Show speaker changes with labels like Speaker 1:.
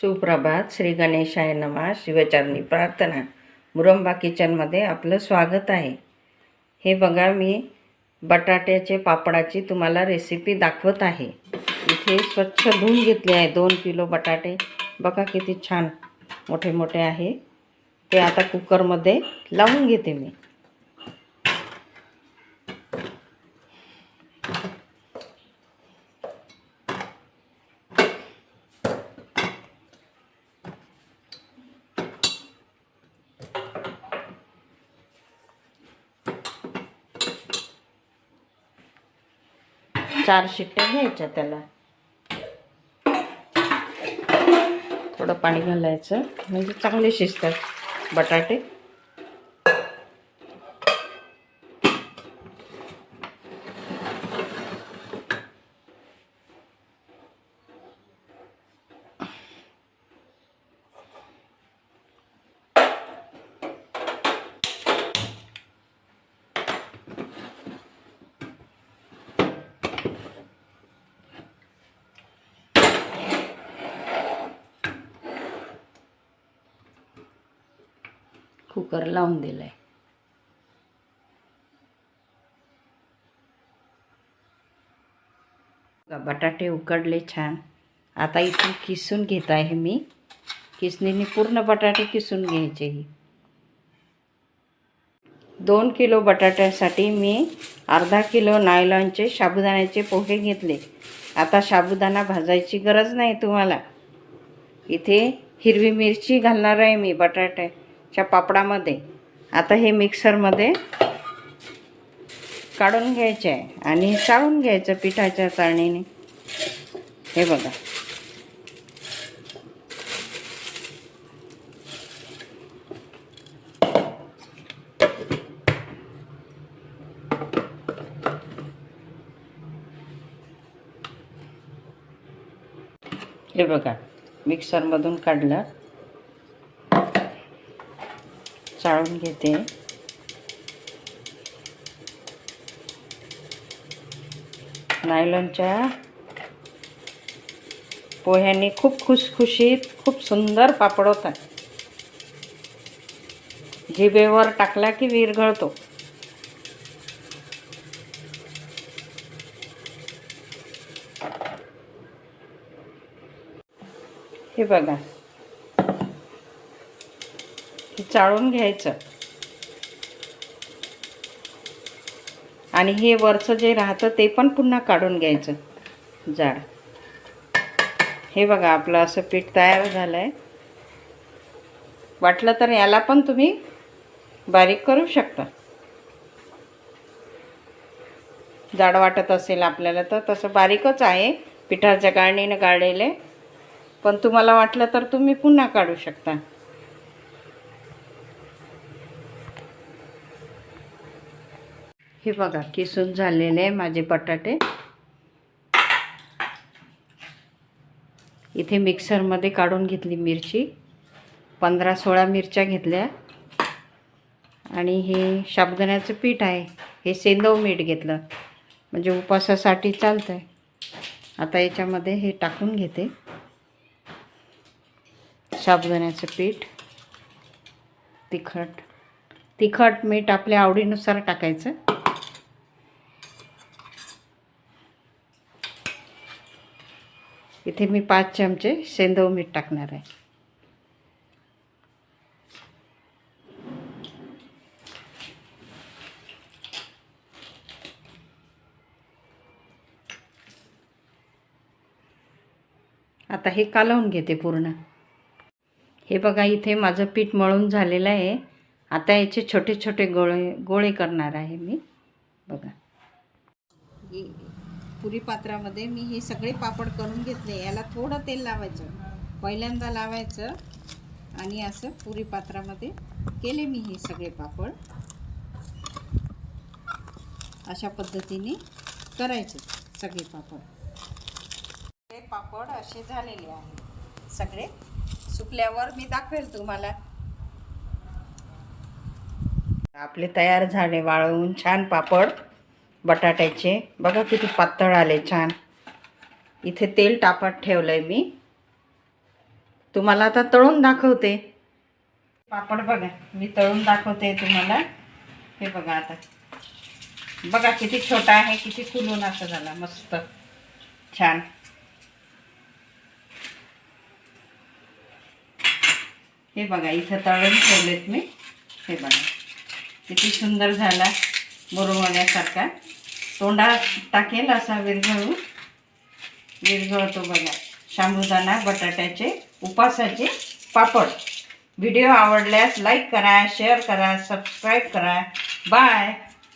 Speaker 1: सुप्रभात. श्री गणेशाय नमा. शिवचरणी प्रार्थना. मुरंबा किचनमध्ये आपलं स्वागत आहे. हे बघा मी बटाट्याचे पापडाची तुम्हाला रेसिपी दाखवत आहे. इथे स्वच्छ धुवून घेतले आहे दोन किलो बटाटे. बघा किती छान मोठे मोठे आहे. ते आता कुकरमध्ये लावून घेते मी. चार शिट्ट्या घ्यायच्या त्याला. थोडं पाणी घालायचं. म्हणजे चांगले शिजतात बटाटे. कुकर लावून दिलं आहे बटाटे उकडले छान. आता इथून किसून घेत आहे मी. किसणीने पूर्ण बटाटे किसून घ्यायचे. दोन किलो बटाट्यासाठी मी अर्धा किलो नायलॉनचे साबुदाण्याचे पोहे घेतले. आता साबुदाणा भाजायची गरज नाही तुम्हाला. इथे हिरवी मिरची घालणार आहे मी च्या पापडामध्ये. आता हे मिक्सरमध्ये काढून घ्यायचे आहे आणि चाळून घ्यायचं पिठाच्या चाळणीने. हे बघा. हे बघा मिक्सरमधून काढलं. चाळून घेते. नायलॉनच्या पोह्यांनी खूप खुसखुशीत खूप सुंदर पापड होतात. जिभेवर टाकला की विरघळतो हे बघा. चाळून घ्यायचं. आणि हे वरचं जे राहतं ते पण पुन्हा काढून घ्यायचं. जाड. हे बघा आपलं असं पीठ तयार झालं आहे वाटलं तर याला पण तुम्ही बारीक करू शकता. जाड वाटत असेल आपल्याला तर तसं बारीकच आहे. पिठाच्या गाळणीनं गाळलेले. पण तुम्हाला वाटलं तर तुम्ही पुन्हा काढू शकता. हे बघा किसून झालेले माझे बटाटे. इथे मिक्सरमध्ये काढून घेतली मिरची. पंधरा सोळा मिरच्या घेतल्या. आणि हे साबुदाण्याचं पीठ आहे. हे सेंदव मीठ घेतलं. म्हणजे उपासासाठी चालतं आहे आता याच्यामध्ये हे टाकून घेते. साबुदाण्याचं पीठ. तिखट. तिखट मीठ आपल्या आवडीनुसार टाकायचं. इथे मी पाच चमचे सेंदव मीठ टाकणार आहे. आता हे कालवून घेते पूर्ण. हे बघा इथे माझं पीठ मळून झालेलं आहे. आता याचे छोटे छोटे गोळे गोळे करणार आहे मी. बघा. पुरी पात्रामध्ये मी हे सगळे पापड करून घेतले. याला थोडं तेल लावायचं. पहिल्यांदा लावायचं आणि असं पुरी पात्रामध्ये केले मी हे सगळे पापड. अशा पद्धतीने करायचे सगळे पापड. हे पापड असे झालेले आहे सगळे सुकल्यावर मी दाखवेल तुम्हाला. आपले तयार झाले वाळवून छान पापड. बटाट्याचे. बघा किती पातळ आले छान. इथे तेल टापत ठेवलं आहे मी. तुम्हाला आता तळून दाखवते. पापड बघा मी तळून दाखवते तुम्हाला. हे बघा आता. बघा किती छोटा आहे किती फुलून असं झाला मस्त. छान. हे बघा इथं तळून ठेवलेत मी. हे बघा. किती सुंदर झाला मुरवण्यासारखा तोंडात टाकेल असा विरघळू. विरघळतो बघा. शांबुदाना बटाट्याचे उपासाचे पापड. व्हिडिओ आवडल्यास लाईक करा शेअर करा सबस्क्राईब करा. बाय.